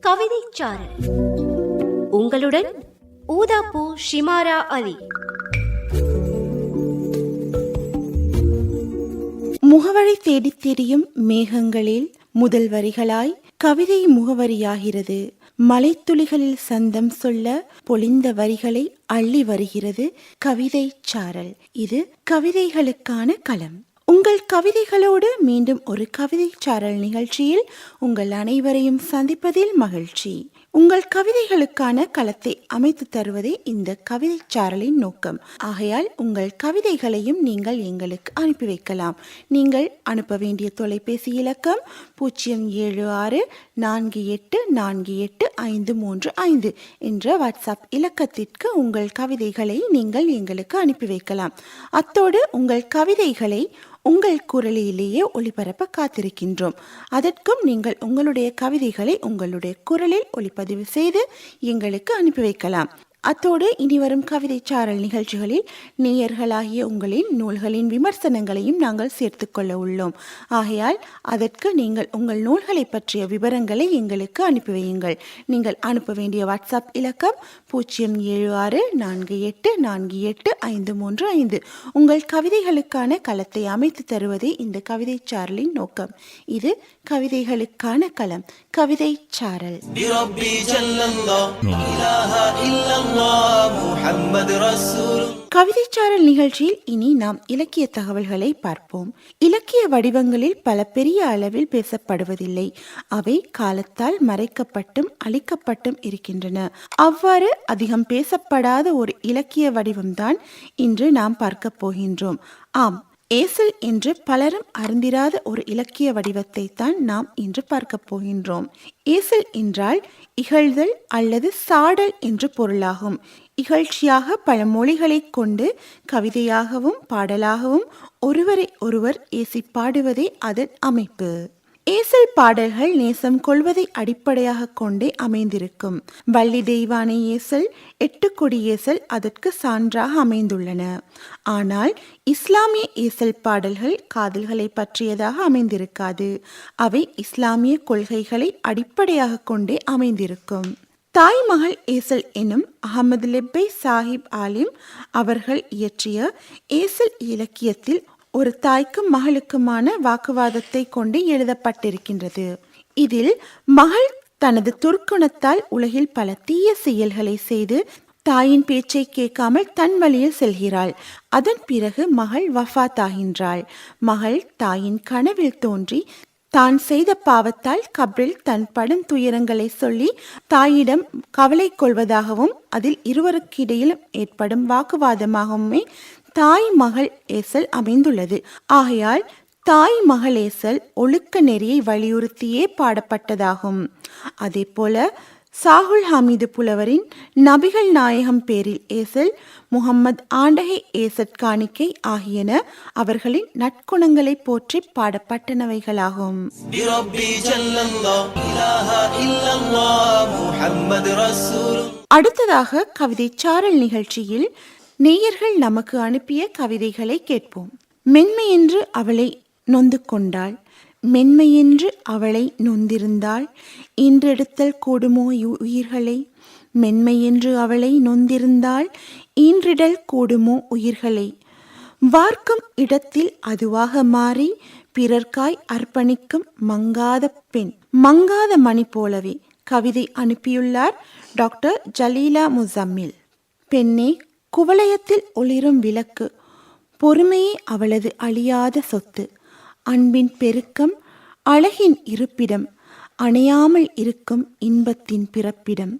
கவிதைச்சாரல் உங்களுடன் ஊதாப்பூ ஷிமாரா அலி. முகவரி தேடித் தெரியும் மேகங்களில் முதல் வரிகளாய் கவிதை முகவரியாகிறது. மலைத்துளிகளில் சந்தம் சொல்ல பொழிந்த வரிகளை அள்ளி வருகிறது கவிதை சாரல். இது கவிதைகளுக்கான களம். உங்கள் கவிதைகளோடு மீண்டும் ஒரு கவிதை சாரல் நிகழ்ச்சியில் உங்கள் அனைவரையும் சந்திப்பதில் மகிழ்ச்சி. உங்கள் கவிதைகளுக்கான களத்தை அமைத்து தருவதே இந்த கவிதை சாரலின் நோக்கம். ஆகையால் உங்கள் கவிதைகளையும் நீங்கள் எங்களுக்கு அனுப்பி வைக்கலாம். நீங்கள் அனுப்ப வேண்டிய தொலைபேசி இலக்கம் பூஜ்ஜியம் ஏழு ஆறு நான்கு எட்டு நான்கு எட்டு ஐந்து மூன்று ஐந்து என்ற வாட்ஸ்அப் இலக்கத்திற்கு உங்கள் கவிதைகளை நீங்கள் எங்களுக்கு அனுப்பி வைக்கலாம். அத்தோடு உங்கள் கவிதைகளை உங்கள் குரலிலேயே ஒளிபரப்ப காத்திருக்கின்றோம். அதற்கும் நீங்கள் உங்களுடைய கவிதைகளை உங்களுடைய குரலில் ஒளிப்பதிவு செய்து எங்களுக்கு அனுப்பி வைக்கலாம். அத்தோடு இனிவரும் கவிதை சாரல் நிகழ்ச்சிகளில் நேயர்களாகிய உங்களின் நூல்களின் விமர்சனங்களையும் நாங்கள் சேர்த்துக்கொள்ள உள்ளோம். ஆகையால் அதற்கு நீங்கள் உங்கள் நூல்களை பற்றிய விவரங்களை எங்களுக்கு அனுப்பி வையுங்கள். நீங்கள் அனுப்ப வேண்டிய வாட்ஸ்அப் இலக்கம் பூஜ்ஜியம் ஏழு ஆறு நான்கு எட்டு நான்கு எட்டு ஐந்து மூன்று ஐந்து. உங்கள் கவிதைகளுக்கான களத்தை அமைத்து தருவதே இந்த கவிதை சாரலின் நோக்கம். இது கவிதைகளுக்கான களம். கவிதை சாரல். கவிதைச்சாரல் நிகழ்ச்சியில் இனி நாம் இலக்கிய தகவல்களை பார்ப்போம். இலக்கிய வடிவங்களில் பல பெரிய அளவில் பேசப்படுவதில்லை. அவை காலத்தால் மறைக்கப்பட்டும் அழிக்கப்பட்டும் இருக்கின்றன. அவ்வாறு அதிகம் பேசப்படாத ஒரு இலக்கிய வடிவம்தான் இன்று நாம் பார்க்க போகின்றோம். ஆம் ஏசல் என்று பலரும் அறிந்திராத ஒரு இலக்கிய வடிவத்தை தான் நாம் இன்று பார்க்கப் போகின்றோம். ஏசல் என்றால் இகழ்தல் அல்லது சாடல் என்று பொருளாகும். இகழ்ச்சியாக பல மொழிகளைக் கொண்டு கவிதையாகவும் பாடலாகவும் ஒருவரை ஒருவர் ஏசி பாடுவதே அதன் அமைப்பு. ஏசல் பாடல்கள் நேசம் கொள்வதை அடிப்படையாக கொண்டே அமைந்திருக்கும். வள்ளி தெய்வானை ஏசல் எட்டுக்கொடி ஏசல் அதற்கு சான்றாக அமைந்துள்ளன. ஆனால் இஸ்லாமிய ஏசல் பாடல்கள் காதல்களை பற்றியதாக அமைந்திருக்காது. அவை இஸ்லாமிய கொள்கைகளை அடிப்படையாக கொண்டே அமைந்திருக்கும். தாய் மகள் ஏசல் எனும் அகமது லெப்பை சாஹிப் ஆலிம் அவர்கள் இயற்றிய ஏசல் இலக்கியத்தில் ஒரு தாய்க்கும் மகளுக்குமான வாக்குவாதத்தை கொண்டு எழுதப்பட்டிருக்கின்றது. இதில் மகள் தனது துர்க்குணத்தால் உலகில் பல தீய செயல்களை செய்து தாயின் பேச்சை கேட்காமல் தன் வழியில் செல்கிறாள். அதன் பிறகு மகள் வஃபாத்தாகின்றாள் மகள் தாயின் கனவில் தோன்றி தான் செய்த பாவத்தால் கப்ரில் தன் படும் துயரங்களை சொல்லி தாயிடம் கவலை கொள்வதாகவும் அதில் இருவருக்கிடையில் ஏற்படும் வாக்குவாதமாகவுமே தாய் மகள் ஏசல் அமைந்துள்ளது. ஆகையால் தாய் ஏசல் ஒழுக்க நெறியை வலியுறுத்தியே பாடப்பட்டதாகும். அதே போல சாகுல் ஹமீது புலவரின் நபிகள் நாயகம் பேரில் ஏசல் முகம்மது ஆண்டகை ஏசத் காணிக்கை ஆகியன அவர்களின் நற்குணங்களை போற்றி பாடப்பட்டனவைகளாகும். அடுத்ததாக கவிதை சாரல் நிகழ்ச்சியில் நேயர்கள் நமக்கு அனுப்பிய கவிதைகளை கேட்போம். மென்மையென்று அவளை நொந்து கொண்டாள் மென்மையென்று அவளை நொந்திருந்தாள். இன்றெடுத்தல் கூடுமோ உயிர்களை? மென்மையென்று அவளை நொந்திருந்தாள். ஈன்றிடல் கூடுமோ உயிர்களை? வார்க்கும் இடத்தில் அதுவாக மாறி பிறர்க்காய் அர்ப்பணிக்கும் மங்காத பெண். மங்காத மணி போலவே கவிதை அனுப்பியுள்ளார் டாக்டர் ஜலீலா முசம்மில். பெண்ணே குவளையத்தில் ஒளிரும் விளக்கு பொறுமையே அவளது அழியாத சொத்து அன்பின் பெருக்கம் அழகின் இருப்பிடம் அணையாமல் இருக்கும் இன்பத்தின் பிறப்பிடம்.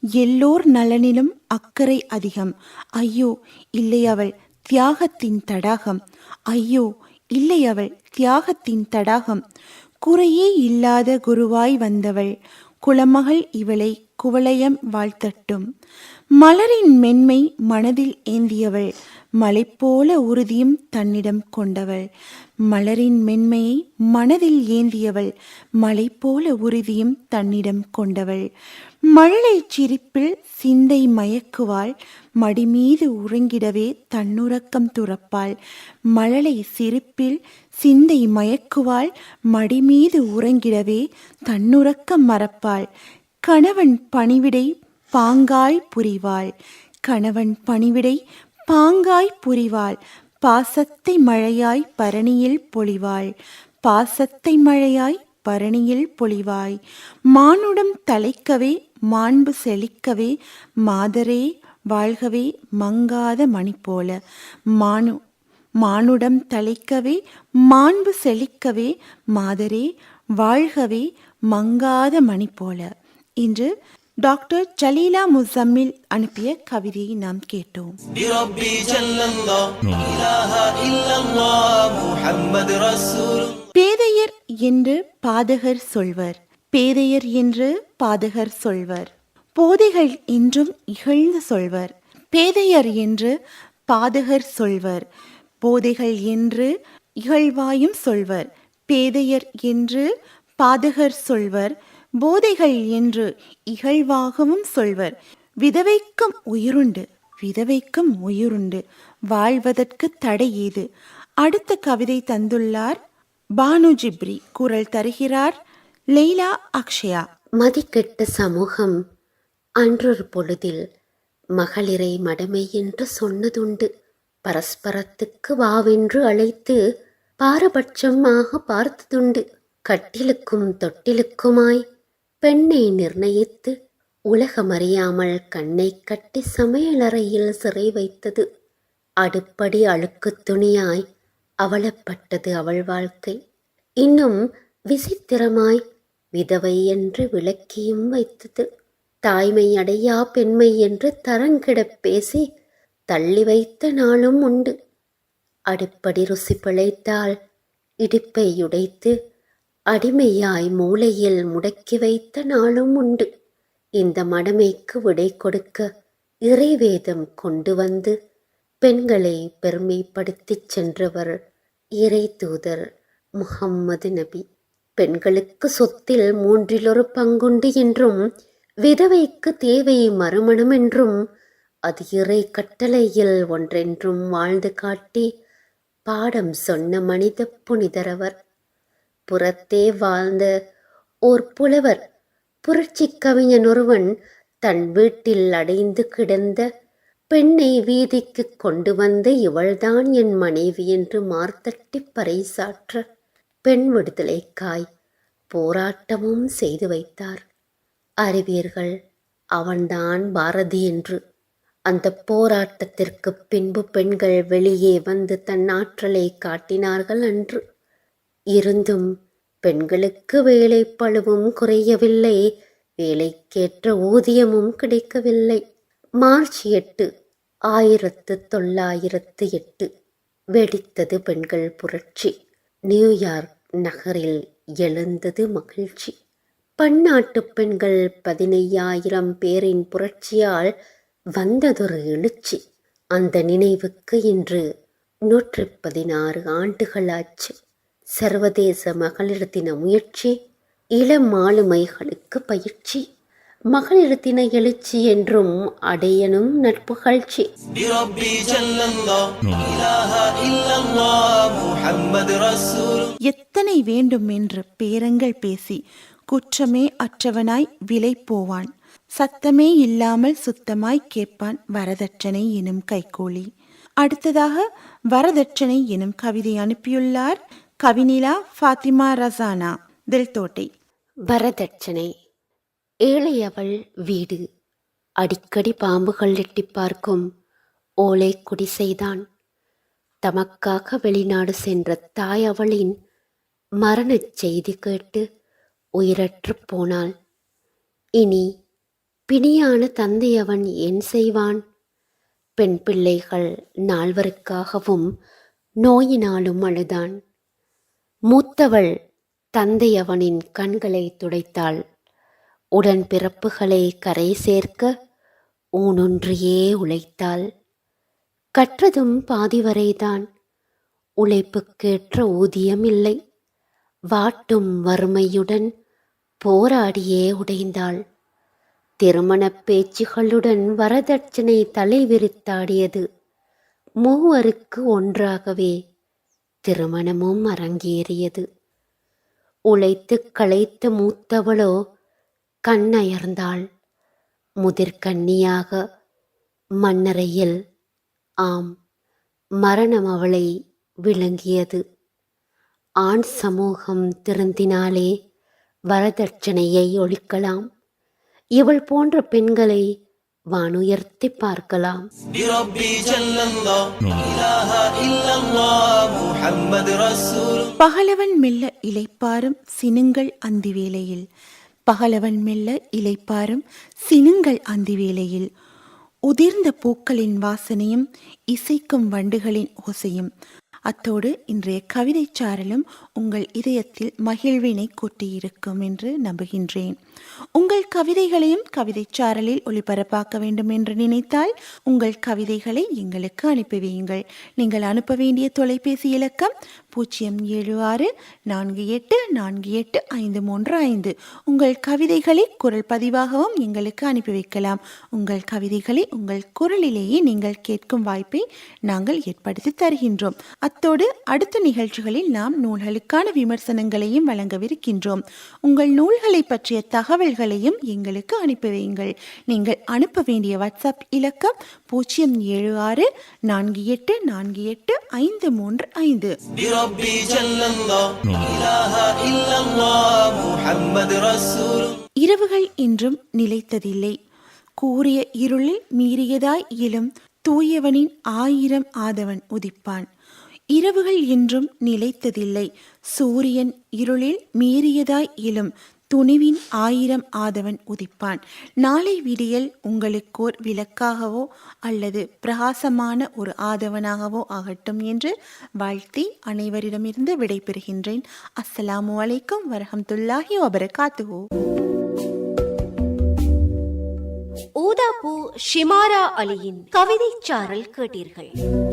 எல்லோர் நலனிலும் அக்கறை அதிகம். ஐயோ இல்லை அவள் தியாகத்தின் தடாகம். ஐயோ இல்லை அவள் தியாகத்தின் தடாகம். குறையே இல்லாத குருவாய் வந்தவள் குலமகள் இவளை குவளையம் வாழ்த்தட்டும். மலரின் மென்மை மனதில் ஏந்தியவள் மலை போல உறுதியும் தன்னிடம் கொண்டவள். மலரின் மென்மையை மனதில் ஏந்தியவள் மலை போல உறுதியும் தன்னிடம் கொண்டவள். மழலை சிரிப்பில் சிந்தை மயக்குவாள் மடிமீது உறங்கிடவே தன்னுறக்கம் துறப்பாள். மழலை சிரிப்பில் சிந்தை மயக்குவாள் மடிமீது உறங்கிடவே தன்னுறக்கம் மறப்பாள். கணவன் பணிவிடை பாங்காய் புரிவாள். கணவன் பணிவிடை பாங்காய் புரிவாள். பாசத்தை மழையாய் பரணியில் பொழிவாள். பாசத்தை மழையாய் பரணியில் பொழிவாய். மானுடம் தலைக்கவே மாண்பு செழிக்கவே மாதரே வாழ்கவே மங்காத மணி போல. மானு மானுடம் தலைக்கவே மாண்பு செழிக்கவே மாதரே வாழ்கவே மங்காத மணி போல. இன்று டாக்டர் ஜலீலா முசம்மில் அனுப்பிய கவிதையை நாம் கேட்டோம். பேதையர் என்று பாதகர் சொல்வர். பேதையர் என்று பாதகர் சொல்வர். போதைகள் என்றும் இகழ்ந்து சொல்வர். பேதையர் என்று பாதகர் சொல்வர். போதைகள் என்று இகழ்வாயும் சொல்வர். பேதையர் என்று பாதகர் சொல்வர். போதைகள் என்று இகழ்வாகவும் சொல்வர். விதவைக்கும் உயிருண்டு விதவைக்கும் உயிருண்டு. வாழ்வதற்கு தடை ஏது? அடுத்த கவிதை தந்துள்ளார் பானு ஜிப்ரி. குரல் தருகிறார் லெய்லா அக்ஷயா. மதிக்கெட்ட சமூகம் அன்றொரு பொழுதில் மகளிரை மடமை என்று சொன்னதுண்டு. பரஸ்பரத்துக்கு வாவென்று அழைத்து பாரபட்சமாக பார்த்ததுண்டு. கட்டிலுக்கும் தொட்டிலுக்குமாய் பெண்ணை நிர்ணயித்து உலகமறியாமல் கண்ணை கட்டி சமையலறையில் சிறை வைத்தது. அடுப்படி அழுக்குத் துணியாய் அவலப்பட்டது அவள் வாழ்க்கை. இன்னும் விசித்திரமாய் விதவை என்று விளக்கியும் வைத்தது. தாய்மை அடையா பெண்மை என்று தரங்கிடப் பேசி தள்ளி வைத்த நாளும் உண்டு. அடுப்படி ருசி பிழைத்தால் இடுப்பை உடைத்து அடிமையாய் மூலையில் முடக்கி வைத்த நாளும் உண்டு. இந்த மடமைக்கு விடை கொடுக்க இறைவேதம் கொண்டு வந்து பெண்களை பெருமைப்படுத்திச் சென்றவர் இறை தூதர் முகம்மது நபி. பெண்களுக்கு சொத்தில் மூன்றிலொரு பங்குண்டு என்றும் விதவைக்கு தேவை மறுமணம் என்றும் அது இறை கட்டளையில் ஒன்றென்றும் வாழ்ந்து காட்டி பாடம் சொன்ன மனித புனிதரவர் புறத்தே வாழ்ந்த ஓர் புலவர் புரட்சிக் கவிஞன் ஒருவன் தன் வீட்டில் அடைந்து கிடந்த பெண்ணை வீதிக்கு கொண்டு வந்த இவள்தான் என் மனைவி என்று மார்த்தட்டி பறைசாற்ற பெண் விடுதலைக்காய் போராட்டமும் செய்து வைத்தார். அறிவீர்கள் அவன்தான் பாரதி என்று. அந்த போராட்டத்திற்கு பின்பு பெண்கள் வெளியே வந்து தன் ஆற்றலை காட்டினார்கள் அன்று. இருந்தும் பெண்களுக்கு வேலை பழுவும் குறையவில்லை. வேலைக்கேற்ற ஊதியமும் கிடைக்கவில்லை. மார்ச் எட்டு ஆயிரத்து தொள்ளாயிரத்து எட்டு வெடித்தது பெண்கள் புரட்சி. நியூயார்க் நகரில் எழுந்தது மகிழ்ச்சி. பன்னாட்டு பெண்கள் பதினையாயிரம் பேரின் புரட்சியால் வந்ததொரு எழுச்சி. அந்த நினைவுக்கு இன்று நூற்றி பதினாறு ஆண்டுகளாச்சு. சர்வதேச மகளிர் தின முயற்சி இளம் ஆளுமைகளுக்கு பயிற்சி மகளிர் தின எழுச்சி என்றும் அடையனும் நட்புகழ்ச்சி. எத்தனை வேண்டும் என்று பேரங்கள் பேசி குற்றமே அற்றவனாய் விலை போவான் சத்தமே இல்லாமல் சுத்தமாய் கேட்பான் வரதட்சணை எனும் கைகோழி அடுத்ததாக வரதட்சணை எனும் கவிதை அனுப்பியுள்ளார் கவினிலா ஃபாத்திமா ரசானா தில்தோட்டை. வரதட்சணை. ஏழையவள் வீடு. அடிக்கடி பாம்புகள் எட்டி பார்க்கும் ஓலை குடிசைதான் தமக்காக வெளிநாடு சென்ற தாய் அவளின் மரணச் செய்தி கேட்டு உயிரற்று போனாள். இனி பிணியான தந்தை அவன் என் செய்வான்? பெண் பிள்ளைகள் நால்வருக்காகவும் நோயினாலும் அழுதான். மூத்தவள் தந்தை அவனின் கண்களை துடைத்தாள். உடன் பிறப்புகளை கரை சேர்க்க ஊனொன்றியே உழைத்தாள். கற்றதும் பாதி வரைதான் உழைப்புக்கேற்ற ஊதியம் இல்லை வாட்டும் வறுமையுடன் போராடியே உடைந்தாள். திருமணப் பேச்சுகளுடன் வரதட்சணை தலைவிரித்தாடியது. மூவருக்கு ஒன்றாகவே திருமணமும் அரங்கேறியது. உழைத்து களைத்த மூத்தவளோ கண்ணயர்ந்தாள். முதிர்கன்னியாக மண்ணறையில் ஆம் மரணம் அவளை விளங்கியது. ஆண் சமூகம் திருந்தினாலே வரதட்சணையை ஒழிக்கலாம். இவள் போன்ற பெண்களை வானுயர்த்தி பார்க்கலாம். பகலவன் மெல்ல இலைப்பாரும் சினுங்கள் அந்தி வேலையில் பகலவன் மெல்ல இலைப்பாரும் சினுங்கள் அந்தி வேலையில் உதிர்ந்த பூக்களின் வாசனையும் இசைக்கும் வண்டுகளின் ஓசையும். அத்தோடு இன்றைய கவிதை சாரலும் உங்கள் இதயத்தில் மகிழ்வினை கூட்டியிருக்கும் என்று நம்புகின்றேன். உங்கள் கவிதைகளையும் கவிதை சாரலில் ஒளிபரப்பாக்க வேண்டும் என்று நினைத்தால் உங்கள் கவிதைகளை எங்களுக்கு அனுப்பி வையுங்கள். நீங்கள் அனுப்ப வேண்டிய தொலைபேசி இலக்கம் பூஜ்ஜியம் ஏழு ஆறு நான்கு எட்டு நான்கு எட்டு ஐந்து மூன்று ஐந்து. உங்கள் கவிதைகளை குரல் பதிவாகவும் எங்களுக்கு அனுப்பி வைக்கலாம். உங்கள் கவிதைகளை உங்கள் குரலிலேயே நீங்கள் கேட்கும் வாய்ப்பை நாங்கள் ஏற்படுத்தி தருகின்றோம். அத்தோடு அடுத்த நிகழ்ச்சிகளில் நாம் நூல்களுக்கான விமர்சனங்களையும் வழங்கவிருக்கின்றோம். உங்கள் நூல்களை பற்றிய தகவல்களையும் எங்களுக்கு அனுப்பி வையுங்கள். நீங்கள் அனுப்ப வேண்டிய வாட்ஸ்அப் இலக்கம் பூஜ்ஜியம் ஏழு ஆறு நான்கு எட்டு நான்கு எட்டு ஐந்து மூன்று ஐந்து. بربي جل الله إله إلا الله محمد رسول இரவுகள் இன்றும் நிலைத்ததில்லை கூறிய இருளில் மீறியதாய் இலும் தூயவனின் ஆயிரம் ஆதவன் உதிப்பான் இரவுகள் இன்றும் நிலைத்ததில்லை சூரியன் இருளில் மீறியதாய் இலும் துணிவின் ஆயிரம் ஆதவன் உதிப்பான். நாளை விடியல் உங்களுக்கோர் விளக்காகவோ அல்லது பிரகாசமான ஒரு ஆதவனாகவோ ஆகட்டும் என்று வாழ்த்தி அனைவரிடமிருந்து விடைபெறுகின்றேன். அஸ்ஸலாமு அலைக்கும் வரஹம்துல்லாஹி வபரகாத்துஹோ. ஊதாபூ ஷிமாரா அலியின் கவிதை சாரல் கேட்டீர்கள்.